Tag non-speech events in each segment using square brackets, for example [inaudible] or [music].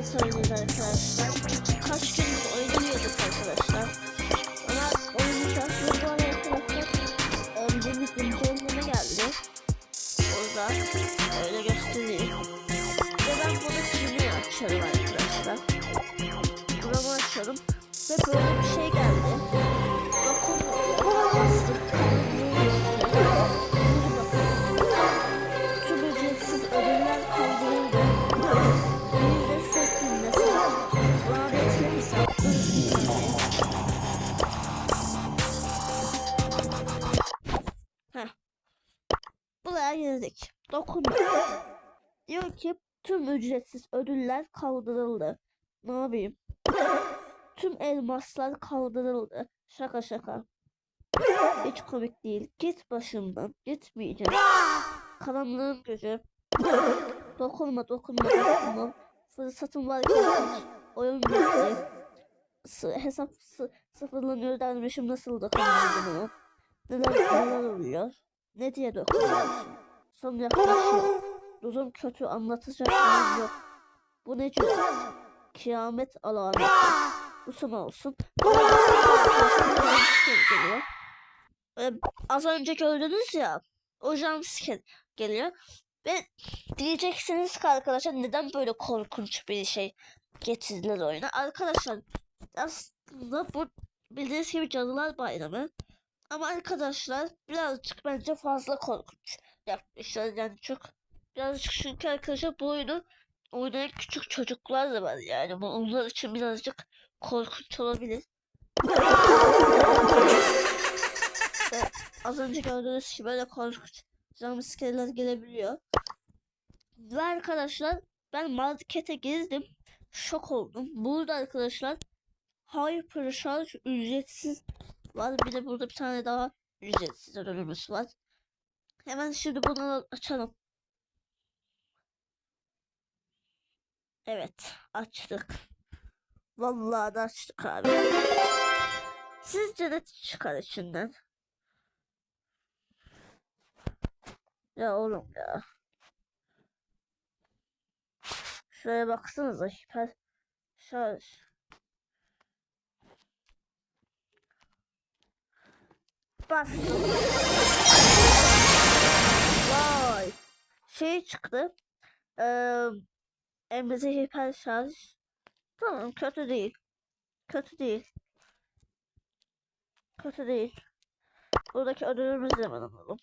nasıl arkadaşlar. Kaç gündür oynamıyorduk arkadaşlar. Ücretsiz ödüller kaldırıldı. Ne yapayım? [laughs] Tüm elmaslar kaldırıldı. Şaka şaka. Hiç komik değil. Git başımdan. Gitmeyeceğim. [laughs] Karanlığın gücü. Dokunma dokunma dokunma. Fırsatım var ki. Oyun bitti. Hesap sı sıfırlanıyor dermişim nasıl dokunmadım ona. Neler neler oluyor? Ne diye dokunuyorsun? Son yaklaşıyor. Durum kötü anlatacak yerim yok. Bu ne cüret? Kıyamet. Bu son olsun. Ee, az önce gördünüz ya. O jumpscare geliyor. Ve diyeceksiniz ki arkadaşlar neden böyle korkunç bir şey getirdiler oyuna. Arkadaşlar aslında bu bildiğiniz gibi Cadılar Bayramı. Ama arkadaşlar birazcık bence fazla korkunç yapmışlar. Yani çok birazcık çünkü arkadaşlar bu oyunu oynayan küçük çocuklar da var yani. Bu onlar için birazcık korkunç olabilir. [laughs] Az önce gördüğünüz gibi böyle korkunç jumpscare'ler gelebiliyor. Ve arkadaşlar ben markete gezdim. Şok oldum. Burada arkadaşlar Hyper Charge ücretsiz var. Bir de burada bir tane daha ücretsiz ürünümüz var. Hemen şimdi bunu açalım. Evet açtık. Vallahi da açtık abi. Sizce ne çıkar içinden? Ya oğlum ya. Şuraya baksanıza hiper şarj. Bas. Vay. Şey çıktı. Ee, Emre hiper şarj. Tamam kötü değil. Kötü değil. Kötü değil. Buradaki ödülümüzü de hemen alalım.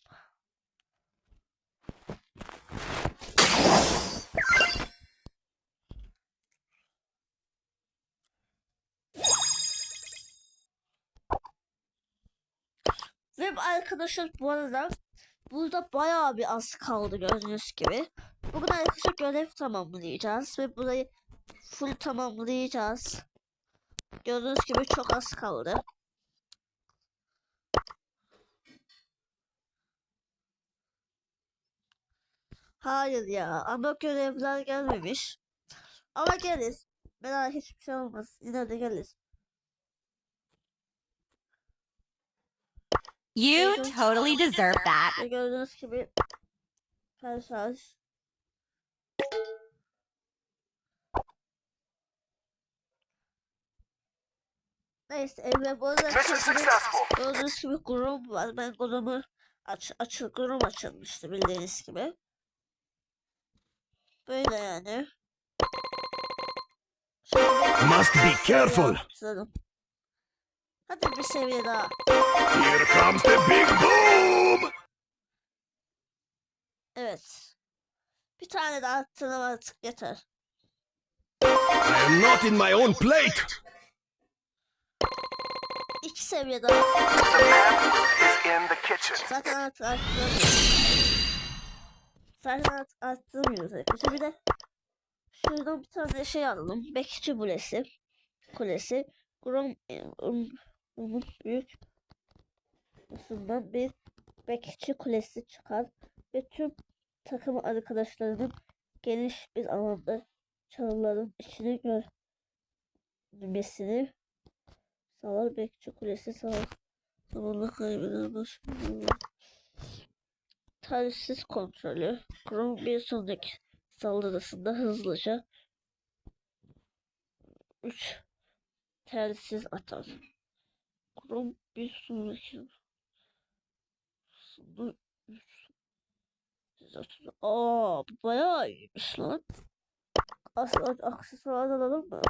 Ve arkadaşlar bu arada burada bayağı bir az kaldı gördüğünüz gibi. Bugün arkadaşlar görev tamamlayacağız ve burayı full tamamlayacağız. Gördüğünüz gibi çok az kaldı. Hayır ya ama görevler gelmemiş. Ama gelir. Merak hiçbir şey olmaz. Yine de gelir. You totally deserve that. Gördüğünüz gibi şarj. Neyse evde bu arada Mission gördüğünüz- successful. gördüğünüz gibi Grom var. Ben Grom'u aç, aç, Grom açılmıştı bildiğiniz gibi. Böyle yani. Must be careful. Hadi bir seviye daha. Here comes the big boom. Evet. Bir tane daha attıralım artık yeter. I am not in my own plate. İki seviye daha. The man is in the kitchen. Zaten artık. Zaten artık arttıramıyoruz arkadaşlar. Bir de şuradan bir tane şey alalım. Bekçi kulesi. Kulesi. Grom e, um, büyük şundan bir bekçi kulesi çıkar ve tüm takım arkadaşlarının geniş bir alanda çalıların içine görmesini sağlar. Bekçi kulesi sağlar. Zamanla kaybeden başlıyor. Telsiz kontrolü. Chrome bir sonraki saldırısında hızlıca 3 telsiz atar. Kurum bir sonraki sınır 3 Aa bu bayağı iyiymiş lan. Aslında aksesuar alalım mı?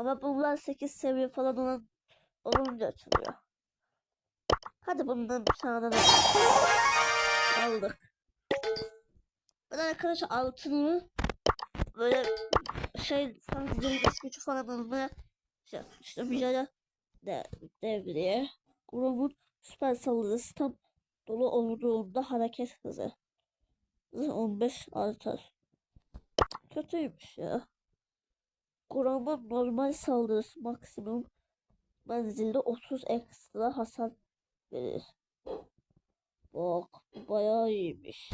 Ama bunlar 8 seviye falan olan olunca açılıyor. Hadi bundan bir tane alalım. Aldık. Ben arkadaşlar altını böyle şey falan yıldız gücü falan almaya şey yapmıştım. Bir ara de, devreye. Grubun süper saldırısı tam dolu olduğunda hareket. Hızı 15 artar. Kötüymüş ya. Grubun normal saldırısı maksimum menzilde 30 ekstra hasar verir. Bak bu bayağı iyiymiş.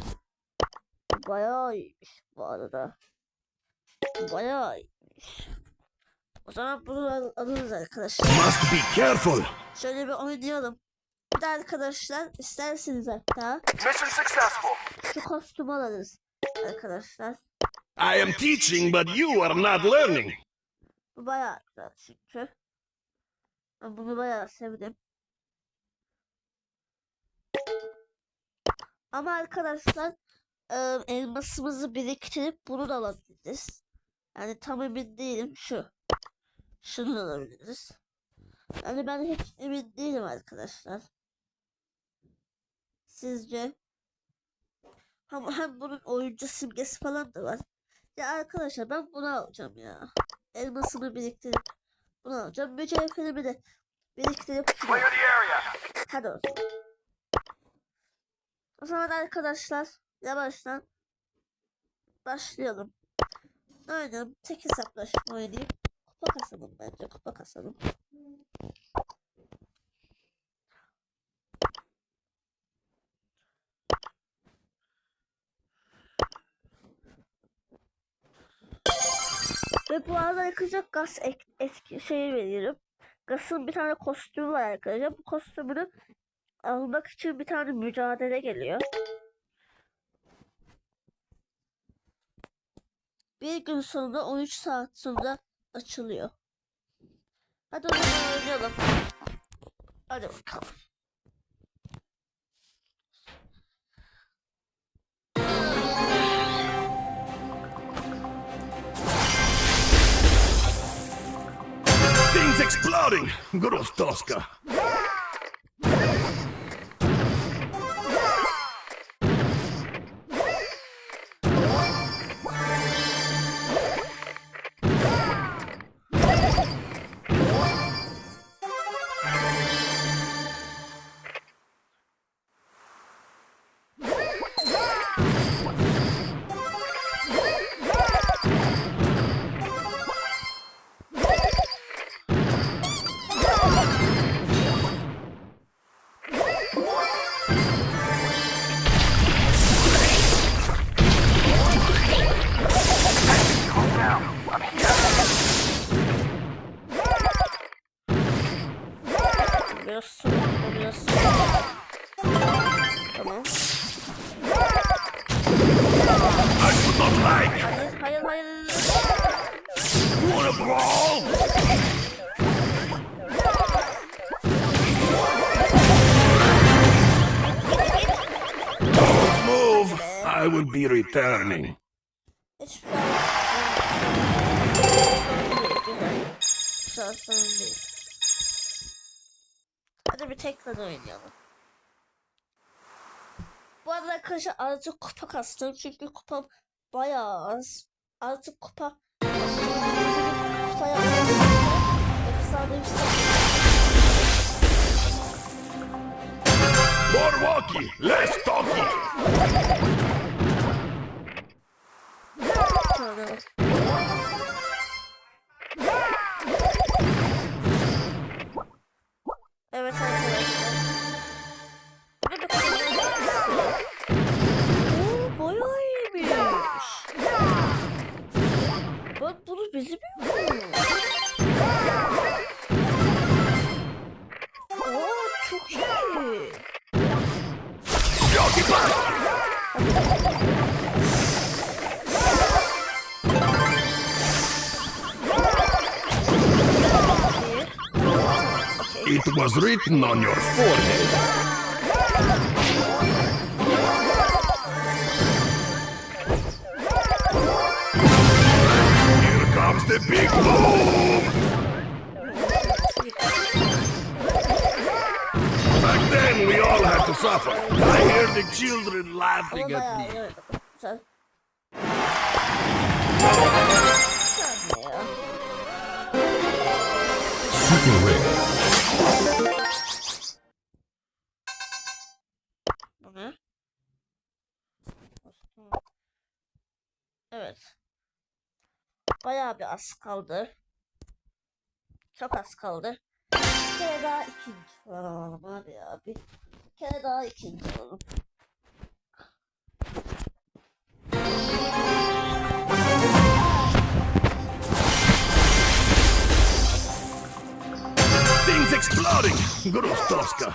Bu bayağı iyiymiş bu arada. Bu bayağı iyiymiş. O zaman bunu al- alırız arkadaşlar. Must be careful. Şöyle bir oynayalım. Bir de arkadaşlar isterseniz hatta Mission successful. şu kostümü alırız arkadaşlar. I am teaching, but you are not learning. Bu bayağı güzel çünkü. Ben bunu bayağı sevdim. Ama arkadaşlar e, elmasımızı biriktirip bunu da alabiliriz. Yani tam emin değilim şu. Şunu da alabiliriz. Yani ben hiç emin değilim arkadaşlar. Sizce? Hem, hem bunun oyuncu simgesi falan da var. Ya arkadaşlar ben bunu alacağım ya. Elmasımı biriktirip bunu alacağım. Mücevherimi de biriktirip. Hadi o zaman. O zaman arkadaşlar yavaştan başlayalım. Oynayalım? Tek hesaplaşma oynayayım. Kupa kasalım bence. Kupa kasalım. Bu arada yakacak gaz ek, etki şeyi veriyorum. Gas'ın bir tane kostümü var arkadaşlar. Bu kostümünü almak için bir tane mücadele geliyor. Bir gün sonunda 13 saat sonra açılıyor. Hadi o zaman oynayalım. Hadi bakalım. Things exploding. Grustoska. Su, o biraz su. Tamam. I would not like. Hayır, hayır, hayır. You wanna brawl? Don't move. I will be returning. Hiç güzel. Güzel sorun değil. Hadi bir tekrar oynayalım. Bu arada arkadaşlar artık kupa kastım çünkü kupam bayağı az. Artık kupa kupaya efsane. More walkie, less talkie. Evet was written on your forehead. Here comes the big boom! Back then, we all had to suffer. I hear the children laughing at me. Super rare. Az kaldı. Çok az kaldı. Bir kere daha ikinci alalım abi ya. Bir kere daha ikinci alalım. Things exploding! Grustowska.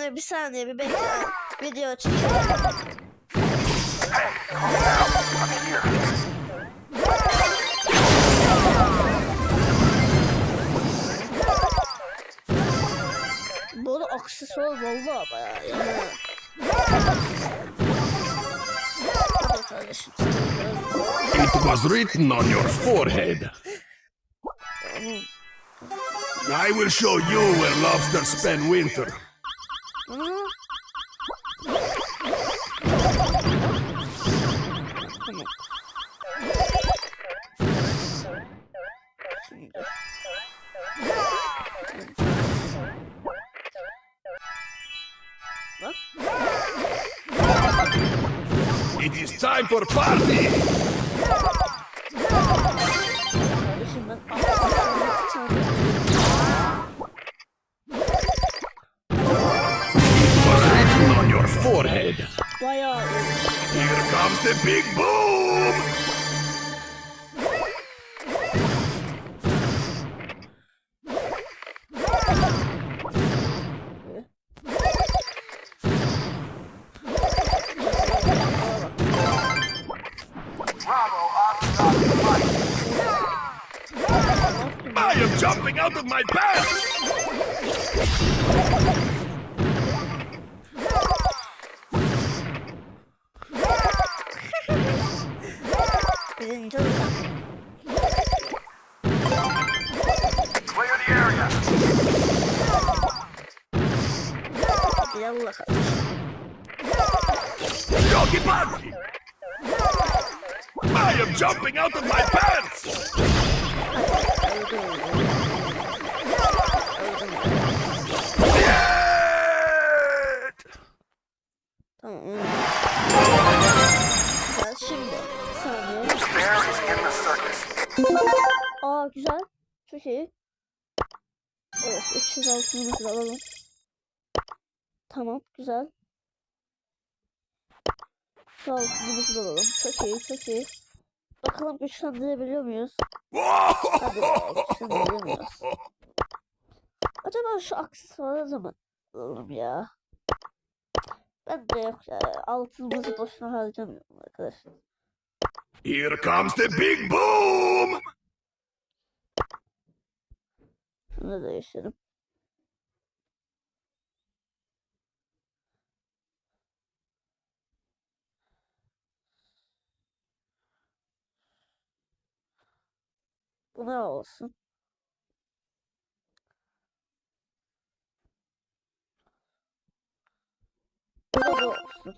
Bir saniye bir bekle. Video çekelim. Calm down. I'm. Bu da aksesuar valla bayağı yani. It was written on your forehead. Hmm. I will show you where lobsters spend winter. It is time for party! Comes the big boom! I am jumping out of my pants! Area. Hadi yallah kardeşim. Yogi Panky! I am jumping out of my pants! Öldü öldü. Öldü. Yet! Tamam. öldü. Güzel şimdi. Bir saniye. Bear is in the circus. Aa güzel. Çok iyi. Evet 300 altınımızı da alalım. Tamam güzel. Şu altınımızı da alalım. Çok iyi çok iyi. Bakalım güçlendirebiliyor muyuz? Hadi be güçlendiremiyoruz. Acaba şu aksesuarı mı alalım ya? Ben de yok ya. Altınımızı boşuna harcamıyorum arkadaşlar. Here comes the big boom! Şunu da yaşarım. Bu ne olsun? Olsun.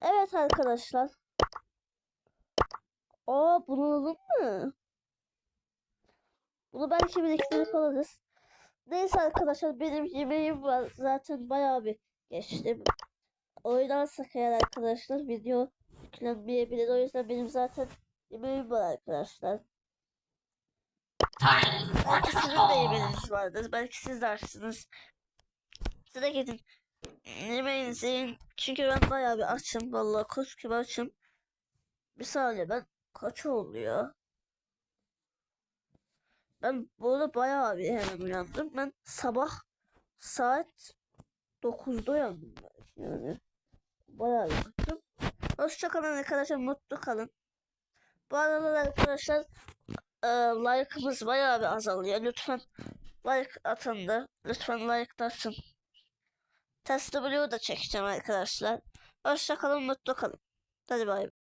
Evet arkadaşlar. Aa bunu alalım mı? Bunu belki biriktirip alırız. Neyse arkadaşlar benim yemeğim var. Zaten bayağı bir geçtim. Oynarsak eğer arkadaşlar video yüklenmeyebilir. O yüzden benim zaten yemeğim var arkadaşlar. Belki sizin de yemeğiniz vardır. Belki siz de açsınız. Siz de gidin. Yemeğinizi yiyin. Çünkü ben bayağı bir açım. Vallahi koş gibi açım. Bir saniye ben kaç oldu ya? Ben bu arada bayağı bir hemen uyandım. Ben sabah saat 9'da uyandım yani. Bayağı bir uyandım. Hoşçakalın arkadaşlar. Mutlu kalın. Bu aralar arkadaşlar e, like'ımız bayağı bir azalıyor. Lütfen like atın da. Lütfen like atın. Test video da çekeceğim arkadaşlar. Hoşçakalın. Mutlu kalın. Hadi bay bay.